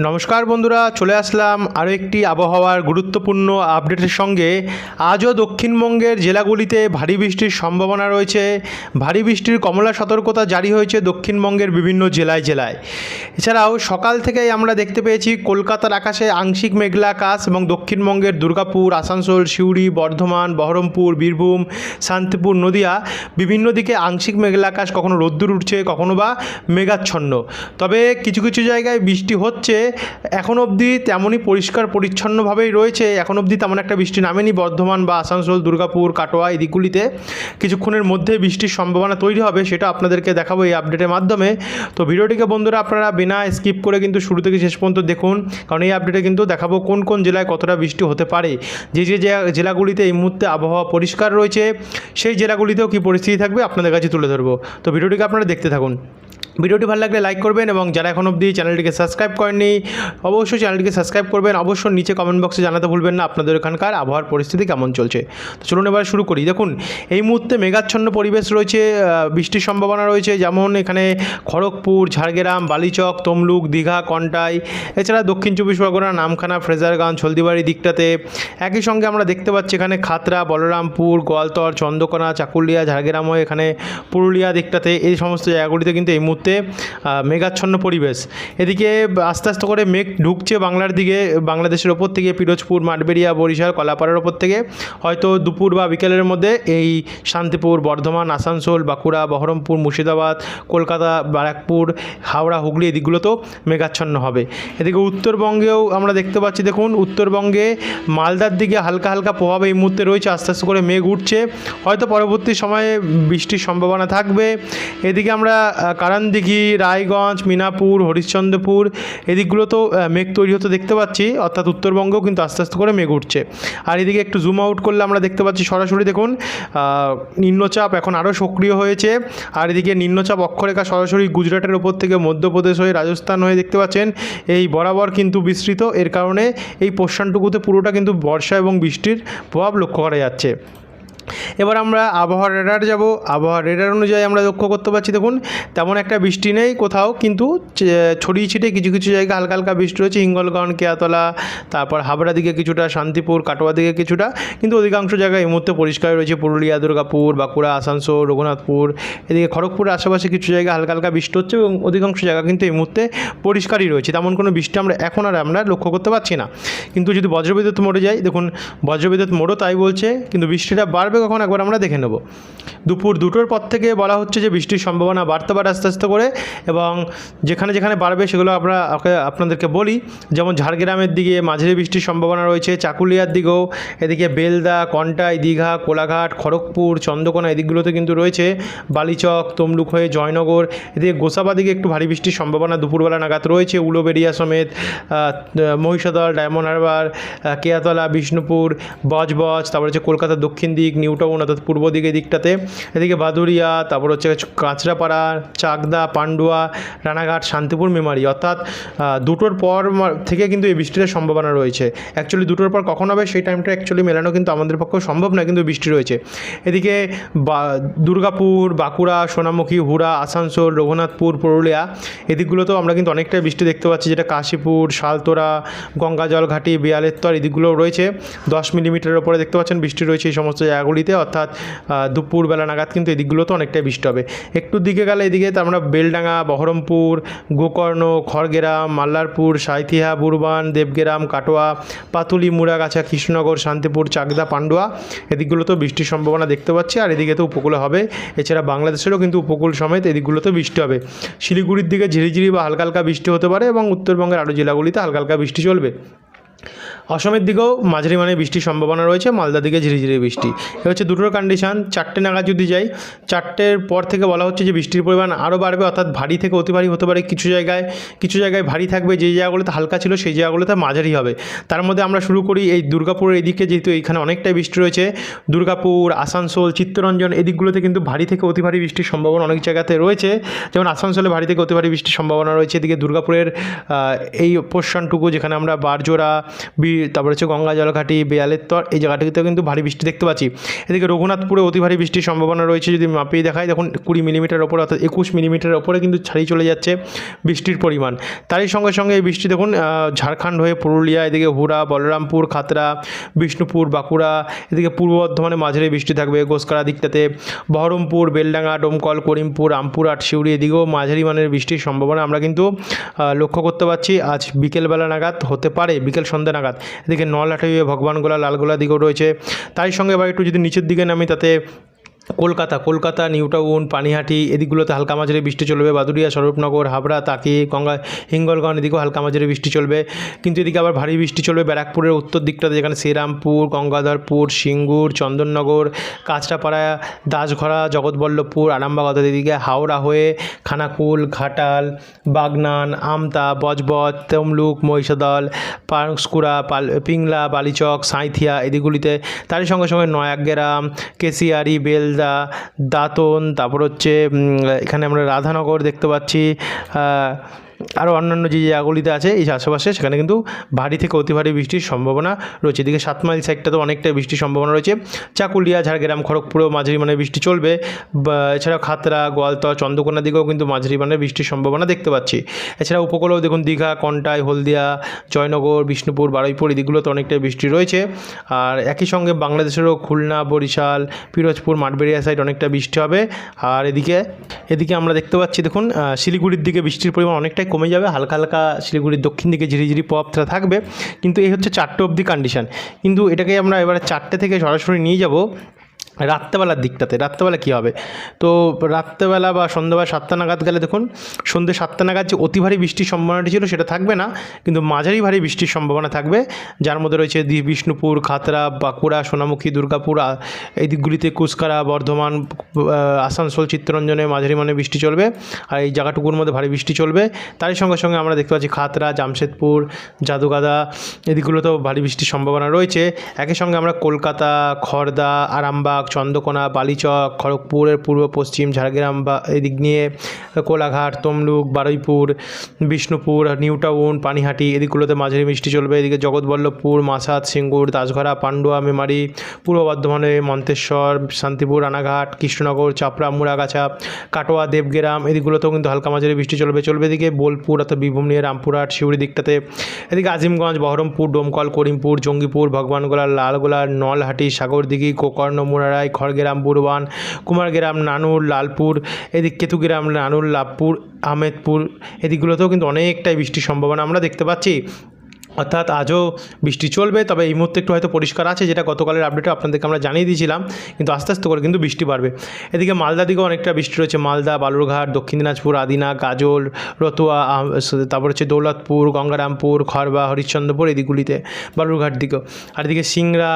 নমস্কার বন্ধুরা, চলে আসলাম আরও একটি আবহাওয়ার গুরুত্বপূর্ণ আপডেটের সঙ্গে। আজও দক্ষিণবঙ্গের জেলাগুলিতে ভারী বৃষ্টির সম্ভাবনা রয়েছে। ভারী বৃষ্টির কমলা সতর্কতা জারি হয়েছে দক্ষিণবঙ্গের বিভিন্ন জেলায় জেলায়। এছাড়াও সকাল থেকেই আমরা দেখতে পেয়েছি, কলকাতার আকাশে আংশিক মেঘলা আকাশ এবং দক্ষিণবঙ্গের দুর্গাপুর, আসানসোল, সিউড়ি, বর্ধমান, বহরমপুর, বীরভূম, শান্তিপুর, নদিয়া বিভিন্ন দিকে আংশিক মেঘলা আকাশ কখনো রোদ্দুর উঠছে, কখনো বা মেঘাচ্ছন্ন। তবে কিছু কিছু জায়গায় বৃষ্টি হচ্ছে এখন অবধি তেমনই পরিষ্কার, পরিচ্ছন্নভাবেই রয়েছে। এখন অবধি তেমন একটা বৃষ্টি নামেনি। বর্ধমান বা আসানসোল, দুর্গাপুর, কাটোয়া এই দিকগুলিতে কিছুক্ষণের মধ্যে বৃষ্টির সম্ভাবনা তৈরি হবে, সেটা আপনাদেরকে দেখাবো এই আপডেটের মাধ্যমে। তো ভিডিওটিকে বন্ধুরা আপনারা বিনা স্কিপ করে কিন্তু শুরু থেকে শেষ পর্যন্ত দেখুন, কারণ এই আপডেটে কিন্তু দেখাবো কোন কোন জেলায় কতটা বৃষ্টি হতে পারে। যে যে জেলাগুলিতে এই মুহূর্তে আবহাওয়া পরিষ্কার রয়েছে, সেই জেলাগুলিতেও কী পরিস্থিতি থাকবে আপনাদের কাছে তুলে ধরবো। তো ভিডিওটিকে আপনারা দেখতে থাকুন। ভিডিওটি ভালো লাগলে লাইক করবেন এবং যারা এখন অবধি চ্যানেলটিকে সাবস্ক্রাইব করেননি, অবশ্যই চ্যানেলটিকে সাবস্ক্রাইব করবেন। অবশ্যই নিচে কমেন্ট বক্সে জানাতে ভুলবেন না আপনাদের এখানকার আবহাওয়ার পরিস্থিতি কেমন চলছে। তো চলুন এবার শুরু করি। দেখুন, এই মুহূর্তে মেঘাচ্ছন্ন পরিবেশ রয়েছে বৃষ্টির সম্ভাবনা রয়েছে। যেমন এখানে খড়গপুর, ঝাড়গ্রাম, বালিচক, তমলুক, দীঘা, কন্টাই, এছাড়া দক্ষিণ চব্বিশ পরগনা, নামখানা, ফ্রেজারগঞ্জ, হলদিবাড়ি দিকটাতে। একই সঙ্গে আমরা দেখতে পাচ্ছি এখানে খাতরা, বলরামপুর, গোয়ালতর, চন্দ্রকোনা, চাকুলিয়া ঝাড়গ্রাম হয়ে এখানে পুরুলিয়া দিকটাতে। এই সমস্ত জায়গাগুলিতে কিন্তু এই মুহূর্তে আহ, মেঘাচ্ছন্ন পরিবেশ। এদিকে আস্তে আস্তে করে মেঘ ঢুকছে বাংলার দিকে বাংলাদেশের ওপর থেকে পিরোজপুর মাঠবেড়িয়া বরিশাল কলাপাড়ার ওপর থেকে। হয়তো দুপুর বা বিকেলের মধ্যে এই শান্তিপুর বর্ধমান আসানসোল বাঁকুড়া বহরমপুর মুর্শিদাবাদ কলকাতা ব্যারাকপুর হাওড়া হুগলি এই দিকগুলোতেও মেঘাচ্ছন্ন হবে। এদিকে উত্তরবঙ্গেও আমরা দেখতে পাচ্ছি দেখুন উত্তরবঙ্গে মালদার দিকে হালকা হালকা প্রভাব এই মুহূর্তে রয়েছে আস্তে আস্তে করে মেঘ উঠছে। হয়তো পরবর্তী সময়ে বৃষ্টির সম্ভাবনা থাকবে। এদিকে আমরা আহ, কারানদিঘি রায়গঞ্জ, মিনাপুর, হরিশ্চন্দ্রপুর, এদিকগুলোতেও মেঘ তৈরি হতে দেখতে পাচ্ছি, অর্থাৎ উত্তরবঙ্গেও কিন্তু আস্তে আস্তে করে মেঘ উঠছে। আর এদিকে একটু জুম আউট করলে আমরা দেখতে পাচ্ছি সরাসরি দেখুন নিম্নচাপ এখন আরও সক্রিয় হয়েছে। আর এদিকে নিম্নচাপ অক্ষরেখা সরাসরি গুজরাটের ওপর থেকে মধ্যপ্রদেশ হয়ে রাজস্থান হয়ে দেখতে পাচ্ছেন। এই বরাবর কিন্তু বিস্তৃত, এর কারণে এই পোর্শনটুকুতে পুরোটা কিন্তু বর্ষা এবং বৃষ্টির প্রভাব লক্ষ্য করা যাচ্ছে। এবার আমরা আবহাওয়া রেডার যাব। আবহাওয়া রেডার অনুযায়ী আমরা লক্ষ্য করতে পারছি, দেখুন, তেমন একটা বৃষ্টি নেই কোথাও, কিন্তু ছড়িয়ে ছিটিয়ে কিছু কিছু জায়গায় হালকা হালকা বৃষ্টি রয়েছে। হিঙ্গলগঞ্জ কেয়াতলা, তারপর হাবড়া দিকে কিছুটা, শান্তিপুর, কাটোয়া দিকে কিছুটা, কিন্তু অধিকাংশ জায়গায় এই মুহূর্তে পরিষ্কার রয়েছে। পুরুলিয়া, দুর্গাপুর, বাঁকুড়া, আসানসোল, রঘুনাথপুর, এদিকে খড়গপুরের আশেপাশে কিছু জায়গায় হালকা হালকা বৃষ্টি হচ্ছে এবং অধিকাংশ জায়গা কিন্তু এই মুহূর্তে পরিষ্কারই রয়েছে। তেমন কোনো বৃষ্টি আমরা এখন আর আমরা লক্ষ্য করতে পারছি না। কিন্তু যদি বজ্রবিদ্যুৎ মোড়ে যাই, দেখুন, বজ্রবিদ্যুৎ মোড়ও তাই বলছে, কিন্তু বৃষ্টিটা বাড়বে কখন একবার আমরা দেখে নেব। দুপুর দুটোর পর থেকে বলা হচ্ছে যে বৃষ্টির সম্ভাবনা বাড়তে পারে আস্তে আস্তে করে এবং যেখানে যেখানে বাড়বে সেগুলো আমরা আপনাদেরকে বলি। যেমন ঝাড়গ্রামের দিকে মাঝারি বৃষ্টির সম্ভাবনা রয়েছে, চাকুলিয়ার দিকেও। এদিকে বেলদা, কন্টাই, দীঘা, কোলাঘাট, খড়গপুর, চন্দ্রকোনা এদিকগুলোতে কিন্তু রয়েছে। বালিচক, তমলুক হয়ে জয়নগর, এদিকে গোসাবা দিকে একটু ভারী বৃষ্টির সম্ভাবনা দুপুরবেলা নাগাদ রয়েছে। উলোবেরিয়া সমেত মহিষাদল, ডায়মন্ড হারবার কেয়াতলা, বিষ্ণুপুর, বজবজ, তারপর হচ্ছে কলকাতার দক্ষিণ দিক নিউ টাউন অর্থাৎ পূর্ব দিকে দিকটাতে। এদিকে বাদুরিয়া তারপর হচ্ছে কাঁচরাপাড়া, চাকদা, পান্ডুয়া, রানাঘাট, শান্তিপুর, মেমারি। অর্থাৎ দুটোর পর থেকে কিন্তু এই বৃষ্টির সম্ভাবনা রয়েছে। অ্যাকচুয়ালি দুটোর পর কখন হবে সেই টাইমটা অ্যাকচুয়ালি মেলানো কিন্তু আমাদের পক্ষে সম্ভব না কিন্তু বৃষ্টি রয়েছে। এদিকে দুর্গাপুর, বাঁকুড়া, সোনামুখী, হুড়া, আসানসোল, রঘুনাথপুর, পুরুলিয়া, এদিকগুলোতেও আমরা কিন্তু অনেকটাই বৃষ্টি দেখতে পাচ্ছি, যেটা কাশীপুর, শালতোরা গঙ্গাজল ঘাটি বিয়ালেত্তর এদিকগুলোও রয়েছে। দশ মিলিমিটারের ওপরে দেখতে পাচ্ছেন বৃষ্টি রয়েছে এই সমস্ত জায়গাগুলিতে অর্থাৎ দুপুরবেলা নাগাদ কিন্তু এদিকগুলোতে অনেকটাই বৃষ্টি হবে। একটু দিকে গেলে এদিকে আমরা বেলডাঙ্গা, বহরমপুর, গোকর্ণ, খড়গেরাম, মাল্লারপুর, সাঁইথিয়া, বুরবান, দেবগ্রাম, কাটোয়া, পাতুলি, মুড়াগাছা, কৃষ্ণনগর, শান্তিপুর, চাকদা, পান্ডুয়া এদিকগুলোতেও বৃষ্টির সম্ভাবনা দেখতে পাচ্ছি। আর এদিকে তো উপকূলে হবে। এছাড়া বাংলাদেশেরও কিন্তু উপকূল সমেত এদিকগুলোতে বৃষ্টি হবে। শিলিগুড়ির দিকে ঝিরিঝিরি বা হালকা হালকা বৃষ্টি হতে পারে এবং উত্তরবঙ্গের আরও জেলাগুলিতে হালকা হালকা বৃষ্টি চলবে। অসমের দিকেও মাঝারি মানে বৃষ্টির সম্ভাবনা রয়েছে, মালদার দিকে ঝিরিঝিরি বৃষ্টি। এ হচ্ছে দুটোর কন্ডিশন চারটে নাগাদ যদি যাই, চারটের পর থেকে বলা হচ্ছে যে বৃষ্টির পরিমাণ আরও বাড়বে, অর্থাৎ ভারী থেকে অতি ভারী হতে পারে কিছু জায়গায় কিছু জায়গায় ভারী থাকবে, যে জায়গাগুলোতে হালকা ছিল সেই জায়গাগুলোতে মাঝারি হবে। তার মধ্যে আমরা শুরু করি এই দুর্গাপুরের এদিকে, যেহেতু এইখানে অনেকটাই বৃষ্টি রয়েছে, দুর্গাপুর, আসানসোল, চিত্তরঞ্জন এদিকগুলোতে কিন্তু ভারী থেকে অতি ভারী বৃষ্টির সম্ভাবনা অনেক জায়গাতে রয়েছে। যেমন আসানসোলে ভারী থেকে অতি ভারী বৃষ্টির সম্ভাবনা রয়েছে, এদিকে দুর্গাপুরের এই পোর্শনটুকু যেখানে আমরা বারজোড়া বি- তারপর হচ্ছে গঙ্গা জলঘাটি বেয়ালের তর এই জায়গাটিতেও কিন্তু ভারী বৃষ্টি দেখতে পাচ্ছি। এদিকে রঘুনাথপুরে অতি ভারী বৃষ্টির সম্ভাবনা রয়েছে, যদি মাপিয়ে দেখায় দেখুন কুড়ি মিলিমিটার ওপরে অর্থাৎ একুশ মিলিমিটার ওপরে কিন্তু ছাড়িয়ে চলে যাচ্ছে বৃষ্টির পরিমাণ। তারই সঙ্গে সঙ্গে এই বৃষ্টি দেখুন ঝাড়খণ্ড হয়ে পুরুলিয়া, এদিকে হুড়া, বলরামপুর, খাতড়া, বিষ্ণুপুর, বাঁকুড়া, এদিকে পূর্ব বর্ধমানে মাঝারি বৃষ্টি থাকবে গোসকারা দিকটাতে। বহরমপুর, বেলডাঙ্গা, ডোমকল, করিমপুর, রামপুরহাট, শিউড়ি, এদিকেও মাঝারি মানের বৃষ্টির সম্ভাবনা আমরা কিন্তু লক্ষ্য করতে পারছি। আজ বিকেলবেলা নাগাদ হতে পারে, বিকেল সন্ধ্যা নাগাদ। এদিকে নলহাটি ভগবান ভগবানগোলা, লালগোলা দিকেও রয়েছে। তাই সঙ্গে আবার একটু যদি নিচের দিকে নামি, তাতে কলকাতা কলকাতা নিউ টাউন পানিহাটি, এদিকগুলোতে হালকা মাঝারি বৃষ্টি চলবে। বাদুড়িয়া, স্বরূপনগর, হাবড়া, তাকি, গঙ্গা, হিঙ্গলগঞ্জ এদিকেও হালকা মাঝারি বৃষ্টি চলবে। কিন্তু এদিকে আবার ভারী বৃষ্টি চলবে ব্যারাকপুরের উত্তর দিকটাতে, যেখানে শ্রীরামপুর, গঙ্গাধরপুর, সিঙ্গুর, চন্দননগর, কাঁচরাপাড়া, দাসঘরা, জগৎবল্লভপুর, আরামবাগ অর্থাৎ এদিকে হাওড়া হয়ে খানাকুল, ঘাটাল, বাগনান, আমতা, বজবজ, তমলুক, মহিষাদল পাঁশকুড়া পাল, পিংলা, বালিচক, সাঁইথিয়া এদিকগুলিতে তারই সঙ্গে সঙ্গে নয়াগ্রাম, কেশিয়ারি, বেলদা দাঁতন তারপর হচ্ছে এখানে আমরা রাধানগর দেখতে পাচ্ছি আরও অন্যান্য যে জায়গাগুলিতে আছে, এই আশেপাশে সেখানে কিন্তু ভারী থেকে অতি ভারী বৃষ্টির সম্ভাবনা রয়েছে। এদিকে সাত মাইল সাইডটাতে অনেকটাই বৃষ্টির সম্ভাবনা রয়েছে। চাকুলিয়া, ঝাড়গ্রাম, খড়গপুরেও মাঝারি মানে বৃষ্টি চলবে। এছাড়াও খাতরা গোয়ালতর চন্দ্রকোনার দিকেও কিন্তু মাঝারি মানে বৃষ্টির সম্ভাবনা দেখতে পাচ্ছি। এছাড়া উপকূলেও দেখুন দীঘা, কন্টাই, হলদিয়া, জয়নগর, বিষ্ণুপুর, বারুইপুর, এদিকগুলোতে অনেকটাই বৃষ্টি রয়েছে। আর একই সঙ্গে বাংলাদেশেরও খুলনা, বরিশাল, পিরোজপুর, মাঠবেড়িয়া সাইড অনেকটা বৃষ্টি হবে। আর এদিকে এদিকে আমরা দেখতে পাচ্ছি, দেখুন শিলিগুড়ির দিকে বৃষ্টির পরিমাণ অনেকটাই কমে যাবে, হালকা হালকা শিলিগুড়ির দক্ষিণ দিকে ঝিরিঝিরি প্রভাবটা থাকবে। কিন্তু এই হচ্ছে চারটে অবধি কন্ডিশন কিন্তু এটাকে আমরা এবারে চারটে থেকে সরাসরি নিয়ে যাব। রাত্রেবেলার দিকটাতে, রাত্রেবেলা কী হবে? তো রাত্রেবেলা বা সন্ধ্যাবেলা সাতটা নাগাদ গেলে দেখুন, সন্ধ্যে সাতটা নাগাদ যে অতি ভারী বৃষ্টির সম্ভাবনাটি ছিল সেটা থাকবে না, কিন্তু মাঝারি ভারী বৃষ্টির সম্ভাবনা থাকবে, যার মধ্যে রয়েছে বিষ্ণুপুর খাতড়া বাঁকুড়া, সোনামুখী, দুর্গাপুর, এই দিকগুলিতে কুচকারা, বর্ধমান আসানসোল, চিত্তরঞ্জনে মাঝারি মানে বৃষ্টি চলবে, আর এই জায়গাটুকুর মধ্যে ভারী বৃষ্টি চলবে। তারই সঙ্গে সঙ্গে আমরা দেখতে পাচ্ছি খাতড়া জামশেদপুর, জাদুগাদা, এদিকগুলোতেও ভারী বৃষ্টির সম্ভাবনা রয়েছে। একই সঙ্গে আমরা কলকাতা খড়দা আরামবাগ চন্দ্রকোনা, বালিচক, খড়গপুরের পূর্ব পশ্চিম, ঝাড়গ্রাম বা এদিক নিয়ে কোলাঘাট, তমলুক, বারুইপুর, বিষ্ণুপুর নিউ টাউন পানিহাটি, এদিকগুলোতে মাঝারি মিষ্টি চলবে। এদিকে জগৎবল্লভপুর মাসাদ সিঙ্গুর, দাসঘরা, পান্ডুয়া, মেমারি, পূর্ব বর্ধমানে মন্তেশ্বর, শান্তিপুর, রানাঘাট, কৃষ্ণনগর, চাপড়া, মুড়াগাছা, কাটোয়া, দেবগ্রাম, এদিকগুলোতেও কিন্তু হালকা মাঝারি বৃষ্টি চলবে। চলবে এদিকে বোলপুর অর্থাৎ বীরভূম নিয়ে রামপুরহাট শিউড়ি দিকটাতে। এদিকে আজিমগঞ্জ, বহরমপুর, ডোমকল, করিমপুর, জঙ্গিপুর, ভগবানগোলা, লালগোলা, নলহাটি, সাগরদিঘি গোকর্ণ মুরারাই খড়গ্রাম বুরবান কুমারগ্রাম, নানুর, লালপুর, এদিক কেতুগ্রাম, নানুর লাভপুর আহমেদপুর, এদিকগুলোতেও কিন্তু অনেকটাই বৃষ্টির সম্ভাবনা আমরা দেখতে পাচ্ছি। অর্থাৎ আজও বৃষ্টি চলবে, তবে এই মুহূর্তে একটু হয়তো পরিষ্কার আছে, যেটা গতকালের আপডেটে আপনাদেরকে আমরা জানিয়ে দিয়েছিলাম, কিন্তু আস্তে আস্তে করে কিন্তু বৃষ্টি বাড়বে। এদিকে মালদা দিকেও অনেকটা বৃষ্টি রয়েছে, মালদা, বালুরঘাট, দক্ষিণ দিনাজপুর, আদিনা, গাজল, রতুয়া তারপর হচ্ছে দৌলতপুর, গঙ্গারামপুর, খড়বা, হরিশ্চন্দ্রপুর, এই দিকগুলিতে, বালুরঘাট দিকেও। আর এদিকে সিংড়া,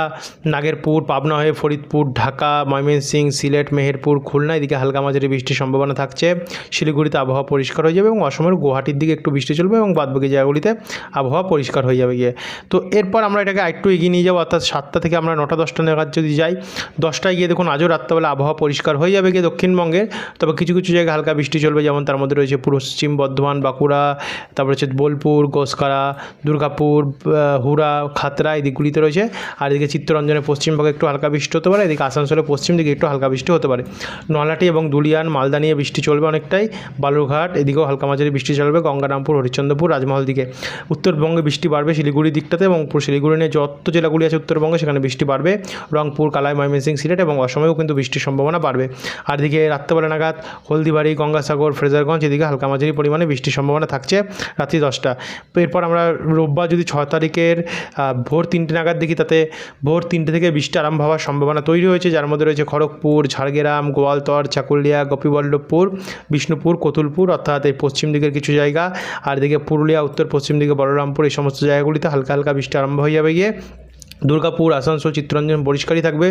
নাগেরপুর, পাবনা হয়ে ফরিদপুর, ঢাকা ময়মনসিং সিলেট, মেহেরপুর, খুলনা, এদিকে হালকা মাঝারি বৃষ্টির সম্ভাবনা থাকছে। শিলিগুড়িতে আবহাওয়া পরিষ্কার হয়ে যাবে এবং অসমের গুয়াহাটির দিকে একটু বৃষ্টি চলবে এবং বাদবাকি জায়গাগুলিতে আবহাওয়া পরিষ্কার হয়ে যাবে গিয়ে। তো এরপর আমরা এটাকে আরেকটু এগিয়ে নিয়ে যাব অর্থাৎ সাতটা থেকে আমরা নটা দশটা নাগাদ যদি যাই দশটায় গিয়ে দেখুন আজও রাত্রেবেলা আবহাওয়া পরিষ্কার হয়ে যাবে গিয়ে দক্ষিণবঙ্গের। তবে কিছু কিছু জায়গায় হালকা বৃষ্টি চলবে যেমন তার মধ্যে রয়েছে পশ্চিম বর্ধমান বাঁকুড়া তারপর হচ্ছে বোলপুর গোসকারা দুর্গাপুর আহ, হুড়া খাতড়া এই দিকগুলিতে রয়েছে। আর এদিকে চিত্তরঞ্জনের পশ্চিমবঙ্গে একটু হালকা বৃষ্টি হতে পারে এদিকে আসানসোলের পশ্চিম দিকে একটু হালকা বৃষ্টি হতে পারে। নলাটি এবং দুলিয়ান মালদা নিয়ে বৃষ্টি চলবে অনেকটাই বালুরঘাট এদিকেও হালকা মাঝারি বৃষ্টি চলবে গঙ্গারামপুর হরিশ্চন্দ্রপুর রাজমহল দিকে। উত্তরবঙ্গে বৃষ্টি বাড়বে শিলিগুড়ি দিকটাতে এবং শিলিগুড়ি নিয়ে যত জেলাগুলি আছে উত্তরবঙ্গে, সেখানে বৃষ্টি বাড়বে। রংপুর, কালাই ময়মনসিং সিলেট এবং অসমেও কিন্তু বৃষ্টির সম্ভাবনা বাড়বে। আর এদিকে রাত্রেবেলা নাগাদ হলদিবাড়ি, গঙ্গাসাগর, ফ্রেজারগঞ্জ, এদিকে হালকা মাঝারি পরিমাণে বৃষ্টির সম্ভাবনা থাকছে রাত্রি দশটা। এরপর আমরা রোববার যদি ছ তারিখের ভোর তিনটে নাগাদ দেখি, তাতে ভোর তিনটে থেকে বৃষ্টি আরম্ভ হওয়ার সম্ভাবনা তৈরি হয়েছে। যার মধ্যে রয়েছে খড়গপুর, ঝাড়গ্রাম, গোয়ালতর, চাকুলিয়া, গোপীবল্লভপুর, বিষ্ণুপুর, কতুলপুর, অর্থাৎ এই পশ্চিম দিকের কিছু জায়গা। আর এদিকে পুরুলিয়া উত্তর পশ্চিম দিকে বলরামপুর, এই সমস্ত জায়গাগুলিতে হালকা হালকা বৃষ্টি আরম্ভ হয়ে যাবে গিয়ে দুর্গাপুর, আসানসোল, চিত্তরঞ্জন পরিষ্কারই থাকবে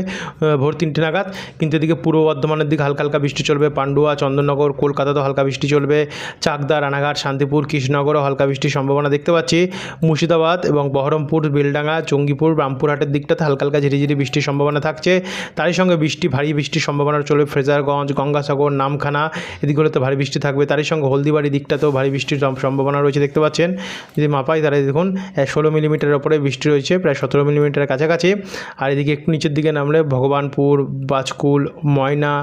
ভোর তিনটে নাগাদ। কিন্তু এদিকে পূর্ব বর্ধমানের দিকে হালকা হালকা বৃষ্টি চলবে। পান্ডুয়া, চন্দননগর, কলকাতাতেও হালকা বৃষ্টি চলবে। চাকদা, রানাঘাট, শান্তিপুর, কৃষ্ণনগরও হালকা বৃষ্টির সম্ভাবনা দেখতে পাচ্ছি। মুর্শিদাবাদ এবং বহরমপুর, বেলডাঙ্গা, চঙ্গিপুর, রামপুরহাটের দিকটাতে হালকা হালকা ঝিরিঝিরি বৃষ্টির সম্ভাবনা থাকছে। তারই সঙ্গে বৃষ্টি, ভারী বৃষ্টির সম্ভাবনা চলবে ফ্রেজারগঞ্জ, গঙ্গাসাগর, নামখানা। এদিকগুলোতে ভারী বৃষ্টি থাকবে। তারই সঙ্গে হলদিবাড়ি দিকটাতেও ভারী বৃষ্টির সম্ভাবনা রয়েছে, দেখতে পাচ্ছেন। যদি মাপাই তাহলে দেখুন ষোলো মিলিমিটারের ওপরে বৃষ্টি রয়েছে, প্রায় সতেরো মিলিমিটারের কাছাকাছি। আর এদিকে একটু নিচের দিকে নামলে ভগবানপুর, বাজকুল, ময়না,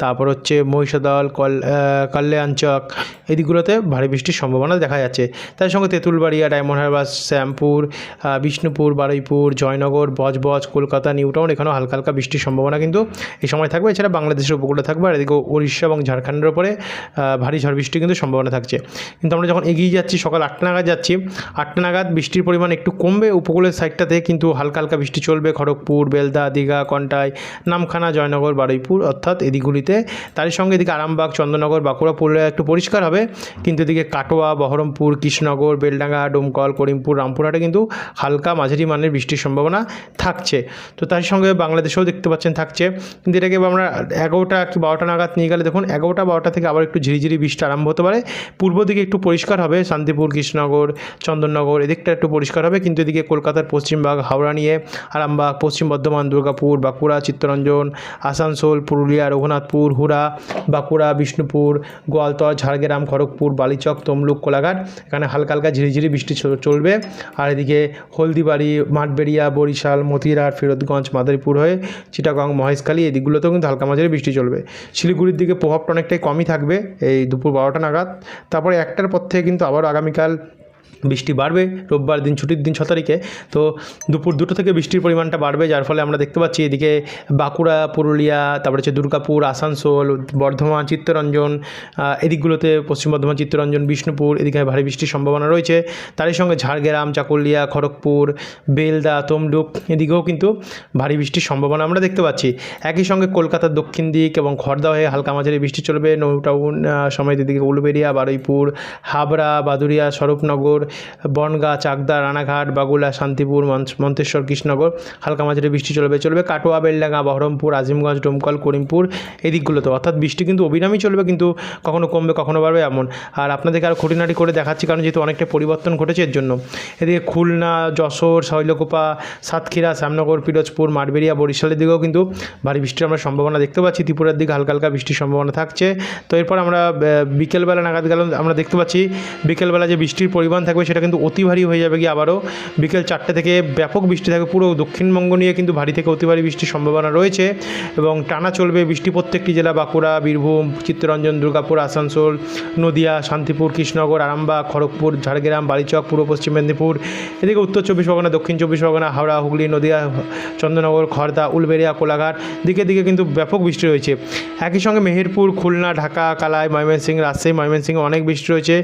তারপর হচ্ছে মহিষাদল, কল কল্যাণচক, এদিকগুলোতে ভারী বৃষ্টির সম্ভাবনা দেখা যাচ্ছে। তার সঙ্গে Tentulbaria, Diamond Harbour, Shyampur Bishnupur, Baruipur, Joynagar, Budge Budge, Kolkata New Town এখানেও হালকা হালকা বৃষ্টির সম্ভাবনা কিন্তু এই সময় থাকবে। এছাড়া বাংলাদেশের উপকূলে থাকবে আর এদিকে উড়িষ্যা এবং ঝাড়খণ্ডের ওপরে ভারী ঝড় বৃষ্টি কিন্তু সম্ভাবনা থাকছে। কিন্তু আমরা যখন এগিয়ে যাচ্ছি, সকাল আটটা নাগাদ যাচ্ছি, আটটা নাগাদ বৃষ্টির পরিমাণ একটু কমবে উপকূলের সাইডটাতে কিন্তু হালকা হালকা বৃষ্টি চলবে, খড়গপুর, বেলদা, দীঘা, কন্টাই, নামখানা, জয়নগর, বারুইপুর, অর্থাৎ এদিকগুলিতে। তারই সঙ্গে এদিকে আরামবাগ, চন্দননগর, বাঁকুড়া, পুরুলিয়া একটু পরিষ্কার হবে। কিন্তু এদিকে কাটোয়া, বহরমপুর, কৃষ্ণনগর, বেলডাঙ্গা, ডোমকল, করিমপুর, রামপুরহাটে কিন্তু হালকা মাঝারি মানের বৃষ্টির সম্ভাবনা থাকছে। তো তার সঙ্গে বাংলাদেশেও দেখতে পাচ্ছেন থাকছে। কিন্তু এটাকে আমরা এগারোটা কি বারোটা নাগাদ নিয়ে গেলে দেখুন, এগারোটা বারোটা থেকে আবার একটু ঝিরিঝিরি বৃষ্টি আরম্ভ হতে পারে। পূর্ব দিকে একটু পরিষ্কার হবে, শান্তিপুর, কৃষ্ণনগর, চন্দননগর, এদিকটা একটু পরিষ্কার হবে। কিন্তু এদিকে কলকাতার পশ্চিমবাগ, হাওড়া নিয়ে আরামবাগ, পশ্চিম বর্ধমান, দুর্গাপুর, বাঁকুড়া, চিত্তরঞ্জন, আসানসোল, পুরুলিয়া, রঘুনাথপুর, হুড়া, বাঁকুড়া, বিষ্ণুপুর, গোয়ালতর, ঝাড়গ্রাম, খড়গপুর, বালিচক, তমলুক, কোলাঘাট। এখানে হালকা হালকা ঝিরিঝিরি বৃষ্টি চলবে। আর এদিকে হলদিবাড়ি, মাঠবেড়িয়া, বরিশাল মতিরাট ফিরোজগঞ্জ, মাদারীপুর হয়ে চিটাগং, মহেশখালী এই দিকগুলোতেও কিন্তু হালকা মাঝারি বৃষ্টি চলবে। শিলিগুড়ির দিকে প্রভাবটা অনেকটাই কমই থাকবে এই দুপুর বারোটা নাগাদ। তারপরে একটার পর থেকে কিন্তু আবার আগামীকাল বৃষ্টি বাড়বে, রোববার দিন, ছুটির দিন ছ তারিখে। তো দুপুর দুটো থেকে বৃষ্টির পরিমাণটা বাড়বে, যার ফলে আমরা দেখতে পাচ্ছি এদিকে বাঁকুড়া, পুরুলিয়া, তারপরে হচ্ছে দুর্গাপুর, আসানসোল, বর্ধমান, চিত্তরঞ্জন এদিকগুলোতে পশ্চিম বর্ধমান, চিত্তরঞ্জন, বিষ্ণুপুর, এদিকে ভারী বৃষ্টির সম্ভাবনা রয়েছে। তারই সঙ্গে ঝাড়গ্রাম, চাকুলিয়া, খড়গপুর, বেলদা, তমলুক এদিকেও কিন্তু ভারী বৃষ্টির সম্ভাবনা আমরা দেখতে পাচ্ছি। একই সঙ্গে কলকাতার দক্ষিণ দিক এবং খড়দা হয়ে হালকা মাঝারি বৃষ্টি চলবে। নৌটাউন সমেত এদিকে উলুবেড়িয়া, বারুইপুর, হাবড়া বাদুরিয়া স্বরূপনগর বনগাঁ, চাকদা, রানাঘাট, বাগুলা, শান্তিপুর, মন- মন্তেশ্বর, কৃষ্ণনগর, হালকা মাঝারি বৃষ্টি চলবে চলবে কাটোয়া, বেলডাঙ্গা, বহরমপুর, আজিমগঞ্জ, ডোমকল, করিমপুর এই দিকগুলোতে। অর্থাৎ বৃষ্টি কিন্তু অবিরামই চলবে, কিন্তু কখনো কমবে, কখনো বাড়বে এমন। আর আপনাদেরকে আর খুঁটিনাটি করে দেখাচ্ছি, কারণ যেহেতু অনেকটা পরিবর্তন ঘটেছে এর জন্য। এদিকে খুলনা, যশোর, শৈলকুপা, সাতক্ষীরা, শ্যামনগর, পিরোজপুর, মাঠবেড়িয়া, বরিশালের দিকেও কিন্তু ভারী বৃষ্টির আমরা সম্ভাবনা দেখতে পাচ্ছি। ত্রিপুরার দিকে হালকা হালকা বৃষ্টির সম্ভাবনা থাকছে। তো এরপর আমরা বিকেলবেলা নাগাদ গেলাম, আমরা দেখতে পাচ্ছি বিকেলবেলা যে বৃষ্টির পরিমাণ থাকবে সেটা কিন্তু অতি ভারী হয়ে যাবে গিয়ে আবারও বিকেল চারটে থেকে ব্যাপক বৃষ্টি থাকবে। পুরো দক্ষিণবঙ্গ নিয়ে কিন্তু ভারী থেকে অতি ভারী বৃষ্টির সম্ভাবনা রয়েছে এবং টানা চলবে বৃষ্টি প্রত্যেকটি জেলা, বাঁকুড়া, বীরভূম, চিত্তরঞ্জন, দুর্গাপুর, আসানসোল, নদিয়া, শান্তিপুর, কৃষ্ণনগর, আরামবাগ, খড়গপুর, ঝাড়গ্রাম, বালিচক, পূর্ব পশ্চিম মেদিনীপুর, এদিকে উত্তর চব্বিশ পরগনা, দক্ষিণ চব্বিশ পরগনা, হাওড়া, হুগলি, নদিয়া, চন্দ্রনগর খড়দা উলবেড়িয়া, কোলাঘাট, দিকে দিকে কিন্তু ব্যাপক বৃষ্টি রয়েছে। একই সঙ্গে মেহেরপুর, খুলনা, ঢাকা, কালাই, ময়মনসিংহ, রাজশাহী, ময়মনসিংহে অনেক বৃষ্টি রয়েছে।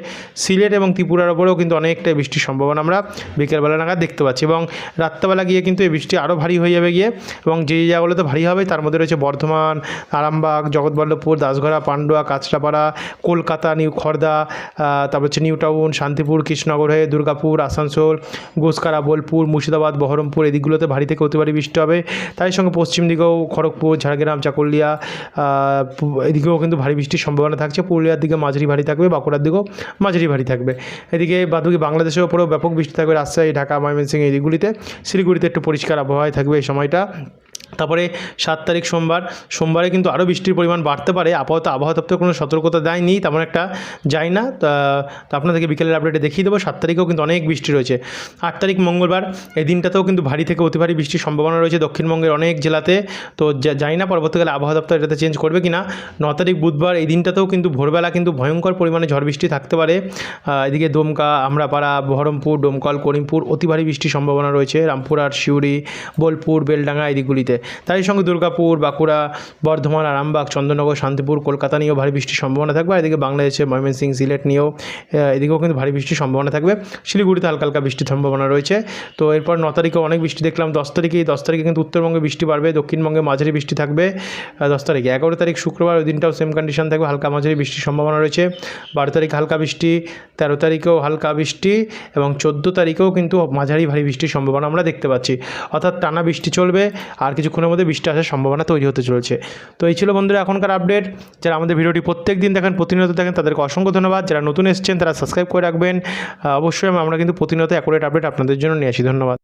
সিলেট এবং ত্রিপুরার ওপরেও কিন্তু অনেকটাই বৃষ্টির সম্ভাবনা আমরা বিকেলবেলা নাগাদ দেখতে পাচ্ছি এবং রাত্রেবেলা গিয়ে কিন্তু এই বৃষ্টি আরও ভারী হয়ে যাবে গিয়ে এবং যে জায়গাগুলোতে ভারী হবে তার মধ্যে রয়েছে বর্ধমান, আরামবাগ, জগৎবল্লভপুর দাসঘরা পান্ডুয়া, কাঁচরাপাড়া, কলকাতা, নিউ খর্দা তারপর হচ্ছে নিউ টাউন, শান্তিপুর, কৃষ্ণনগর হয়ে দুর্গাপুর, আসানসোল গোসকারা বোলপুর, মুর্শিদাবাদ, বহরমপুর এদিকগুলোতে ভারী থেকে অতি ভারী বৃষ্টি হবে। তাই সঙ্গে পশ্চিম দিকেও খড়গপুর, ঝাড়গ্রাম, চাকুলিয়া এদিকেও কিন্তু ভারী বৃষ্টির সম্ভাবনা থাকছে। পুরুলিয়ার দিকে মাঝারি ভারী থাকবে, বাঁকুড়ার দিকেও মাঝারি ভারী থাকবে। এদিকে বাদুকি বাংলাদেশের ওপরেও ব্যাপক বৃষ্টি থাকবে রাজশাহী, ঢাকা, ময়মনসিংহ এই দিকগুলিতে। শিলিগুড়িতে একটু পরিষ্কার আবহাওয়ায় থাকবে এই সময়টা। তারপরে সাত তারিখ সোমবার, সোমবারে কিন্তু আরও বৃষ্টির পরিমাণ বাড়তে পারে। আপাতত আবহাওয়া দপ্তর কোনো সতর্কতা দেয়নি, তেমন একটা যায় না। তা আপনাদেরকে বিকেলের আপডেটে দেখিয়ে দেবো। সাত তারিখেও কিন্তু অনেক বৃষ্টি রয়েছে। আট তারিখ মঙ্গলবার, এই দিনটাতেও কিন্তু ভারী থেকে অতি ভারী বৃষ্টির সম্ভাবনা রয়েছে দক্ষিণবঙ্গের অনেক জেলাতে। তো যা- জানি না, পরবর্তীকালে আবহাওয়া দপ্তর এটাতে চেঞ্জ করবে কি না ন তারিখ বুধবার, এই দিনটাতেও কিন্তু ভোরবেলা কিন্তু ভয়ঙ্কর পরিমাণে ঝড় বৃষ্টি থাকতে পারে। এদিকে দমকা, আমরাপাড়া, বহরমপুর, ডোমকল, করিমপুর অতি ভারী বৃষ্টির সম্ভাবনা রয়েছে। রামপুরহাট শিউরি বোলপুর, বেলডাঙ্গা, এই দিকগুলিতে। তারই সঙ্গে দুর্গাপুর, বাঁকুড়া, বর্ধমান, আরামবাগ, চন্দ্রনগর, শান্তিপুর, কলকাতা নিয়েও ভারী বৃষ্টির সম্ভাবনা থাকবে। আর এদিকে বাংলাদেশে ময়মনসিং সিলেট নিয়েও এদিকেও কিন্তু ভারী বৃষ্টির সম্ভাবনা থাকবে। শিলিগুড়িতে হালকা হালকা বৃষ্টির সম্ভাবনা রয়েছে। তো এরপর ন তারিখে অনেক বৃষ্টি দেখলাম। দশ তারিখে দশ তারিখে কিন্তু উত্তরবঙ্গে বৃষ্টি বাড়বে, দক্ষিণবঙ্গে মাঝারি বৃষ্টি থাকবে দশ তারিখে। এগারো তারিখ শুক্রবার ওই দিনটাও সেম কন্ডিশন থাকবে, হালকা মাঝারি বৃষ্টির সম্ভাবনা রয়েছে। বারো তারিখ হালকা বৃষ্টি, তেরো তারিখেও হালকা বৃষ্টি এবং চোদ্দ তারিখেও কিন্তু মাঝারি ভারী বৃষ্টির সম্ভাবনা আমরা দেখতে পাচ্ছি। অর্থাৎ টানা বৃষ্টি চলবে, আর কিছুক্ষণের মধ্যে বৃষ্টি আসার সম্ভাবনা তৈরি হতে চলেছে। তো এই ছিল বন্ধুরা এখনকার আপডেট যারা আমাদের ভিডিওটি প্রত্যেক দিন দেখেন, প্রতিনিয়ত দেখেন, তাদেরকে অসংখ্য ধন্যবাদ। যারা নতুন এসছেন, তারা সাবস্ক্রাইব করে রাখবেন। অবশ্যই আমরা কিন্তু প্রতিনিয়ত অ্যাকুরেট আপডেট আপনাদের জন্য নিয়ে আসি। ধন্যবাদ।